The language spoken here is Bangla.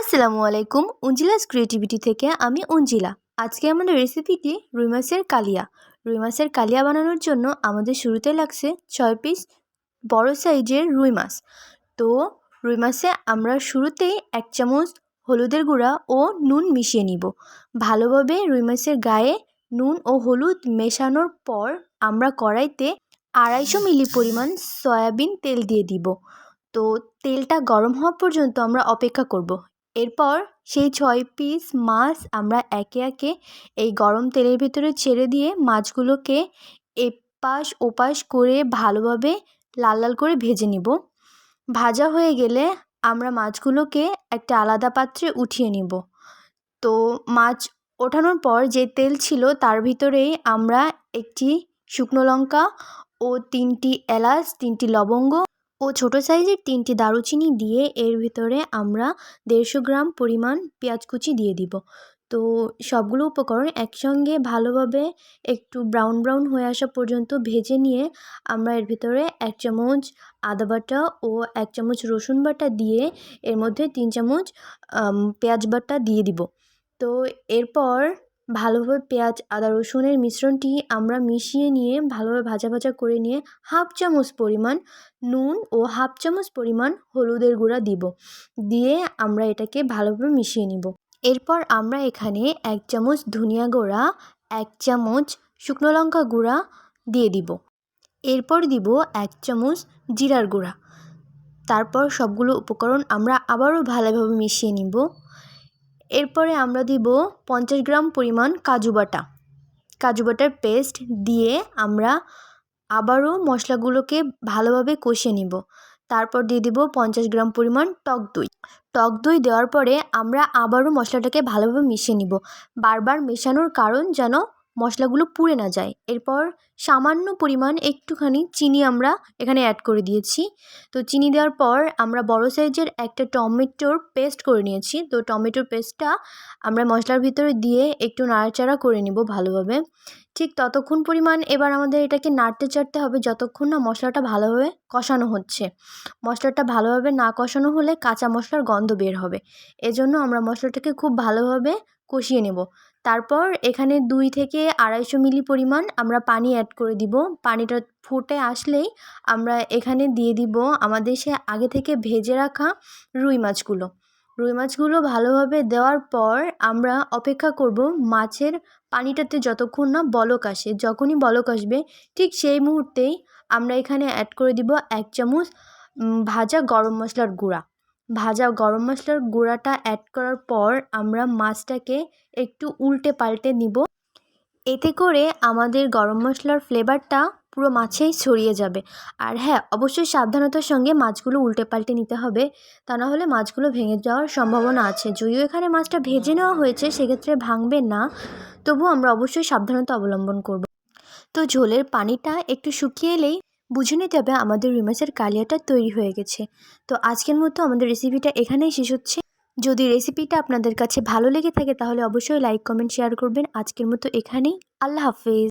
আসসালামু আলাইকুম উঞ্জিলাস ক্রিয়েটিভিটি থেকে আমি উঞ্জিলা আজকে আমাদের রেসিপিটি রুই মাছের কালিয়া। রুই মাছের কালিয়া বানানোর জন্য আমাদের শুরুতে লাগছে ছয় পিস বড় সাইজের রুই মাছ। তো রুই মাছে আমরা শুরুতেই এক চামচ হলুদের গুঁড়া ও নুন মিশিয়ে নিব। ভালোভাবে রুই মাছের গায়ে নুন ও হলুদ মেশানোর পর আমরা কড়াইতে আড়াইশো মিলি পরিমাণ সয়াবিন তেল দিয়ে দিব। তো তেলটা গরম হওয়া পর্যন্ত আমরা অপেক্ষা করব। এরপর সেই ছয় পিস মাছ আমরা একে একে এই গরম তেলের ভিতরে ছেড়ে দিয়ে মাছগুলোকে এপাশ ওপাশ করে ভালোভাবে লাল লাল করে ভেজে নিব। ভাজা হয়ে গেলে আমরা মাছগুলোকে একটা আলাদা পাত্রে উঠিয়ে নিব। তো মাছ ওঠানোর পর যে তেল ছিল তার ভিতরেই আমরা একটি শুকনো লঙ্কা ও তিনটি এলাচ, তিনটি লবঙ্গ ও ছোটো সাইজের তিনটি দারুচিনি দিয়ে এর ভিতরে আমরা দেড়শো গ্রাম পরিমাণ পেঁয়াজ কুচি দিয়ে দিব। তো সবগুলো উপকরণ একসঙ্গে ভালোভাবে একটু ব্রাউন ব্রাউন হয়ে আসা পর্যন্ত ভেজে নিয়ে আমরা এর ভিতরে এক চামচ আদা বাটা ও এক চামচ রসুন বাটা দিয়ে এর মধ্যে তিন চামচ পেঁয়াজ বাটা দিয়ে দিব। তো এরপর ভালোভাবে পেঁয়াজ, আদা, রসুনের মিশ্রণটি আমরা মিশিয়ে নিয়ে ভালোভাবে ভাজা ভাজা করে নিয়ে হাফ চামচ পরিমাণ নুন ও হাফ চামচ পরিমাণ হলুদের গুঁড়া দিব। দিয়ে আমরা এটাকে ভালোভাবে মিশিয়ে নিব। এরপর আমরা এখানে এক চামচ ধনিয়া গুঁড়া, এক চামচ শুকনো লঙ্কা গুঁড়া দিয়ে দিব। এরপর দিব এক চামচ জিরার গুঁড়া। তারপর সবগুলো উপকরণ আমরা আবারও ভালোভাবে মিশিয়ে নিব। এরপরে আমরা দিব পঞ্চাশ গ্রাম পরিমাণ কাজু বাটা। কাজু বাটার পেস্ট দিয়ে আমরা আবারও মশলাগুলোকে ভালোভাবে কষে নিব। তারপর দিয়ে দিব পঞ্চাশ গ্রাম পরিমাণ টক দই। টক দই দেওয়ার পরে আমরা আবারও মশলাটাকে ভালোভাবে মিশিয়ে নিব। বারবার মেশানোর কারণ যেন মশলাগুলো পুড়ে না যায়। এরপর সামান্য পরিমাণ একটুখানি চিনি আমরা এখানে অ্যাড করে দিয়েছি। তো চিনি দেওয়ার পর আমরা বড় সাইজের একটা টমেটোর পেস্ট করে নিয়েছি। তো টমেটোর পেস্টটা আমরা মশলার ভিতরে দিয়ে একটু নাড়াচাড়া করে নিব ভালোভাবে। ঠিক ততক্ষণ পরিমাণ এবার আমাদের এটাকে নাড়তে চাড়তে হবে যতক্ষণ না মশলাটা ভালোভাবে কষানো হচ্ছে। মশলাটা ভালোভাবে না কষানো হলে কাঁচা মশলার গন্ধ বের হবে। এজন্য আমরা মশলাটাকে খুব ভালোভাবে কষিয়ে নেব। তারপর এখানে দুই থেকে আড়াইশো মিলি পরিমাণ আমরা পানি অ্যাড করে দিব। পানিটা ফুটে আসলেই আমরা এখানে দিয়ে দিব আমাদের সে আগে থেকে ভেজে রাখা রুই মাছগুলো। রুই মাছগুলো ভালোভাবে দেওয়ার পর আমরা অপেক্ষা করব মাছের পানিটাতে যতক্ষণ না বলক আসে। যখনই বলক আসবে ঠিক সেই মুহূর্তেই আমরা এখানে অ্যাড করে দিব এক চামচ ভাজা গরম মশলার গুঁড়া। ভাজা গরম মশলার গুঁড়াটা অ্যাড করার পর আমরা মাছটাকে একটু উল্টে পাল্টে নিব। এতে করে আমাদের গরম মশলার ফ্লেভারটা পুরো মাছেই ছড়িয়ে যাবে। আর হ্যাঁ অবশ্যই সাবধানতার সঙ্গে মাছগুলো উল্টে পাল্টে নিতে হবে, তা না হলে মাছগুলো ভেঙে যাওয়ার সম্ভাবনা আছে। যদিও এখানে মাছটা ভেজে নেওয়া হয়েছে, সেক্ষেত্রে ভাঙবে না তবু আমরা অবশ্যই সাবধানতা অবলম্বন করব। তো ঝোলের পানিটা একটু শুকিয়ে এলেই বুঝে নিতে হবে আমাদের রুই মাছের কালিয়াটা তৈরি হয়ে গেছে। তো আজকের মতো আমাদের রেসিপিটা এখানেই শেষ হচ্ছে। যদি রেসিপিটা আপনাদের কাছে ভালো লেগে থাকে তাহলে অবশ্যই লাইক কমেন্ট শেয়ার করবেন। আজকের মতো এখানেই। আল্লাহ হাফেজ।